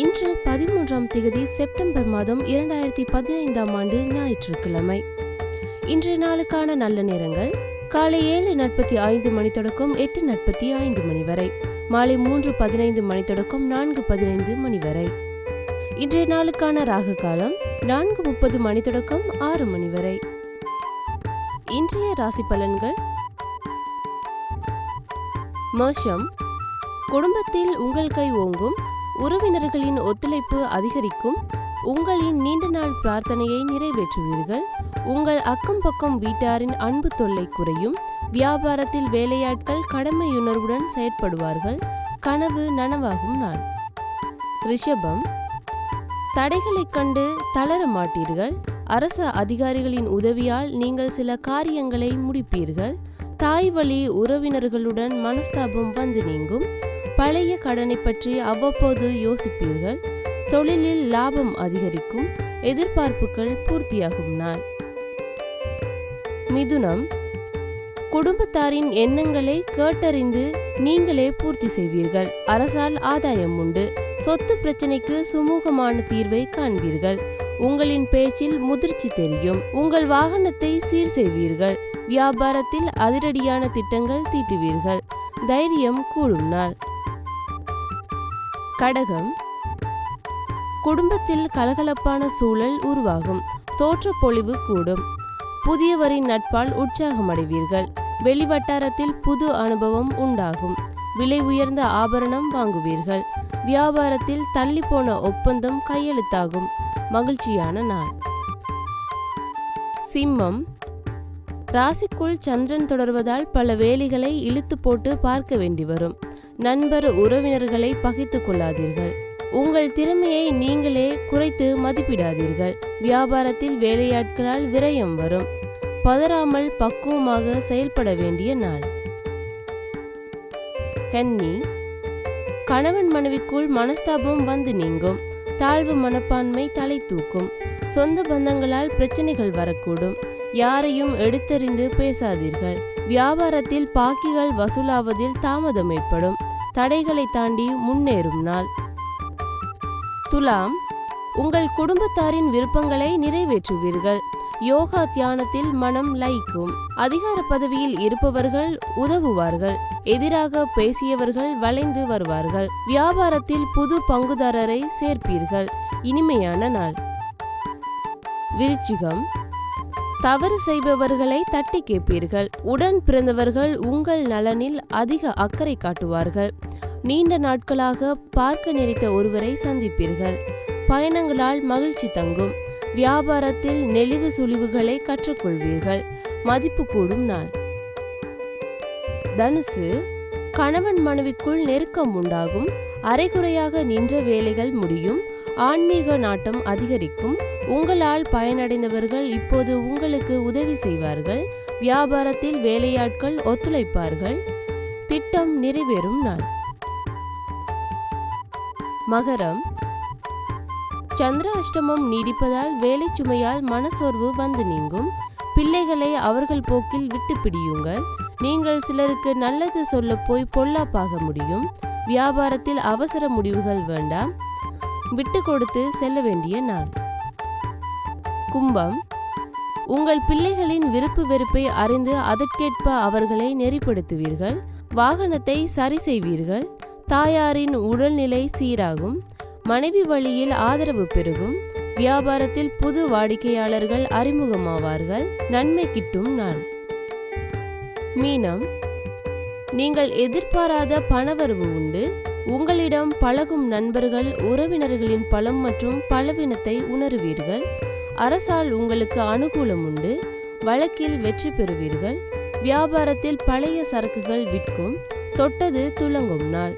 இன்று பதிமூன்றாம் தேதி செப்டம்பர் மாதம் இரண்டாயிரத்தி பதினைந்தாம் ஆண்டு ஞாயிற்றுக்கிழமை. இன்றைய நாளுக்கான நல்ல நேரங்கள் காலை ஏழு நாற்பத்தி ஐந்து மணி தொடக்கம் எட்டு நாற்பத்தி ஐந்து மணி வரை மாலை மூன்று பதினைந்து மணி தொடக்கம் நான்கு பதினைந்து மணி வரை. இன்றைய நாளுக்கான ராகு காலம் நான்கு முப்பது மணி தொடக்கம் ஆறு மணி வரை. இன்றைய ராசி பலன்கள்? மோஷம் குடும்பத்தில் உங்கள் கை ஓங்கும் உறவினர்களின் ஒத்துழைப்பு அதிகரிக்கும். உங்களின் நீண்ட நாள் பிரார்த்தனையை நிறைவேற்றுவீர்கள். உங்கள் அக்கம் பக்கம் வீட்டாரின் அன்பு தொல்லை குறையும். வியாபாரத்தில் வேலையாட்கள் கடமையுணர்வுடன் செயற்படுவார்கள். கனவு நனவாகும் நாள். ரிஷபம். தடைகளைக் கண்டு தளர மாட்டீர்கள். அரச அதிகாரிகளின் உதவியால் நீங்கள் சில காரியங்களை முடிப்பீர்கள். தாய் வழி உறவினர்களுடன் மனஸ்தாபம் வந்து நீங்கும். பழைய கடனை பற்றி அவ்வப்போது யோசிப்பீர்கள். தொழிலில் லாபம் அதிகரிக்கும் எதிர்பார்ப்புகள் பூர்த்தியாகும் நாள். மிதுனம். குடும்பத்தாரின் எண்ணங்களை கேட்டறிந்து நீங்களே பூர்த்தி செய்வீர்கள். அரசால் ஆதாயம் உண்டு. சொத்து பிரச்சனைக்கு சுமூகமான தீர்வை காண்பீர்கள். உங்களின் பேச்சில் முதிர்ச்சி தெரியும். உங்கள் வாகனத்தை சீர் செய்வீர்கள். வியாபாரத்தில் அதிரடியான திட்டங்கள் தீட்டுவீர்கள். தைரியம் கூடும் நாள். கடகம். குடும்பத்தில் கலகலப்பான சூழல் உருவாகும். தோற்றப்பொழிவு கூடும். புதியவரின் நட்பால் உற்சாகமடைவீர்கள். வெளிவட்டாரத்தில் புது அனுபவம் உண்டாகும். விலை உயர்ந்த ஆபரணம் வாங்குவீர்கள். வியாபாரத்தில் தள்ளிப்போன ஒப்பந்தம் கையெழுத்தாகும். மகிழ்ச்சியான நாள். சிம்மம். ராசிக்குள் சந்திரன் தொடர்வதால் பல வேலைகளை இழுத்து போட்டு பார்க்க வேண்டி வரும் நண்பர் உறவினர்களை பகைத்துக் கொள்ளாதீர்கள். உங்கள் திறமையை நீங்களே குறைத்து மதிப்பிடாதீர்கள். வியாபாரத்தில் வேலையாட்களால் விரயம் வரும். பதறாமல் பக்குவமாக செயல்பட வேண்டிய நாள். கன்னி கணவன் மனைவிக்குள் மனஸ்தாபம் வந்து நீங்கும். தாழ்வு மனப்பான்மை தலை தூக்கும். சொந்த பந்தங்களால் பிரச்சனைகள் வரக்கூடும். யாரையும் எடுத்தறிந்து பேசாதீர்கள். வியாபாரத்தில் பாக்கிகள் வசூலாவதில் தாமதம் ஏற்படும். தடைகளை தாண்டி முன்னேறும் நாள். துலாம் உங்கள் குடும்பத்தாரின் விருப்பங்களை நிறைவேற்றுவீர்கள். யோகா தியானத்தில் மனம் லயிக்கும். அதிகார பதவியில் இருப்பவர்கள் உதவுவார்கள். எதிராக பேசியவர்கள் வளைந்து வருவார்கள். வியாபாரத்தில் புது பங்குதாரரை சேர்ப்பீர்கள். இனிமையான நாள். விருச்சிகம் தவறு செய்பவர்களை தட்டி கேட்பீர்கள். உடன் பிறந்தவர்கள் உங்கள் நலனில் அதிக அக்கறை காட்டுவார்கள். நீண்ட நாட்களாக பார்க்க நினைத்த ஒருவரை சந்திப்பீர்கள். பயணங்களால் மகிழ்ச்சி தங்கும். வியாபாரத்தில் நெளிவு சுழிவுகளை கற்றுக்கொள்வீர்கள். மதிப்பு கூடும் நாள். தனுசு கணவன் மனைவிக்குள் நெருக்கம் உண்டாகும். அரைகுறையாக நின்ற வேலைகள் முடியும். ஆன்மீக நாட்டம் அதிகரிக்கும். உங்களால் பயனடைந்தவர்கள் இப்போது உங்களுக்கு உதவி செய்வார்கள். வியாபாரத்தில் வேலையாட்கள் ஒத்துழைப்பார்கள். திட்டம் நிறைவேறும் நாள். மகரம். சந்திர அஷ்டமம் நீடிப்பதால் வேலை சுமையால் மனசோர்வு வந்து நீங்கும். பிள்ளைகளை அவர்கள் போக்கில் விட்டு பிடியுங்கள். நீங்கள் சிலருக்கு நல்லது சொல்ல போய் பொல்லாப்பாக முடியும். வியாபாரத்தில் அவசர முடிவுகள் வேண்டாம். விட்டு கொடுத்து செல்ல வேண்டிய நாள். கும்பம் உங்கள் பிள்ளைகளின் விருப்பு வெறுப்பை அறிந்து அதற்கேற்ப அவர்களை நெறிப்படுத்துவீர்கள். வாகனத்தை சரி செய்வீர்கள். தாயாரின் உடல்நிலை சீராகும். மனைவி வழியில் ஆதரவு பெருகும். வியாபாரத்தில் புது வாடிக்கையாளர்கள் அறிமுகமாவார்கள். நன்மை கிட்டும் நாள். மீனம் நீங்கள் எதிர்பாராத பணவரவு உண்டு. உங்களிடம் பழகும் நண்பர்கள் உறவினர்களின் பலம் மற்றும் பலவீனத்தை உணருவீர்கள். அரசால் உங்களுக்கு அனுகூலம் உண்டு. வழக்கில் வெற்றி பெறுவீர்கள். வியாபாரத்தில் பழைய சரக்குகள் விற்கும். தொட்டது துலங்கும் நாள்.